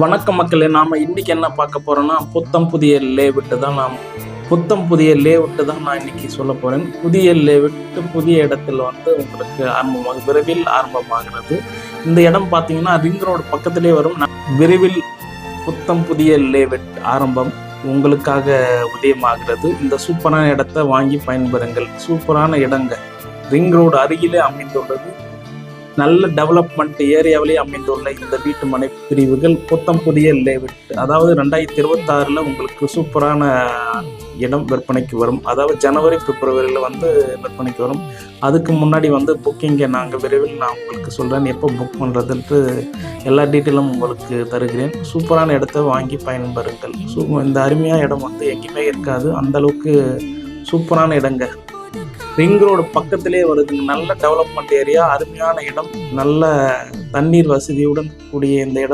வணக்கம் மக்களே நாம இன்னைக்கு என்ன பார்க்க போறோம்னா புத்தம் புதிய லேவிட்டு தான் நாம் புத்தம் புதிய லேவிட்டு தான் நான் இன்னைக்கு சொல்ல போறேன். புதிய லேவிட்டு புதிய இடத்துல வந்து உங்களுக்கு ஆரம்பமாக விரைவில் ஆரம்பமாகிறது. இந்த இடம் பார்த்தீங்கன்னா ரிங் ரோடு பக்கத்திலே வரும். நான் விரைவில் புத்தம் புதிய லேவிட் ஆரம்பம் உங்களுக்காக உதயமாகிறது. இந்த சூப்பரான இடத்த வாங்கி பயன்பெறுங்கள். சூப்பரான இடங்க. ரிங் ரோடு அருகிலே அமைந்துள்ளது. நல்ல டெவலப்மெண்ட் ஏரியாவிலே அமைந்துள்ள இந்த வீட்டு மனை பிரிவுகள் புத்தம் புதிய லேவிட் அதாவது ரெண்டாயிரத்தி இருபத்தாறில் உங்களுக்கு சூப்பரான இடம் விற்பனைக்கு வரும். அதாவது ஜனவரி பிப்ரவரியில் வந்து விற்பனைக்கு வரும். அதுக்கு முன்னாடி வந்து புக்கிங்கை நாங்கள் விரைவில் நான் உங்களுக்கு சொல்கிறேன் எப்போ புக் பண்ணுறதுன்ட்டு எல்லா டீட்டெயிலும் உங்களுக்கு தருகிறேன். சூப்பரான இடத்த வாங்கி பயன்பெறுங்கள். சூ இந்த அருமையான இடம் வந்து எங்கேயுமே இருக்காது. அந்தளவுக்கு சூப்பரான இடங்க. ரிங் ரோடு பக்கத்திலே வருது. நல்ல டெவலப்மெண்ட் ஏரியா அருமையான இடம். நல்ல தண்ணீர் வசதியுடன் கூடிய இந்த இடம்.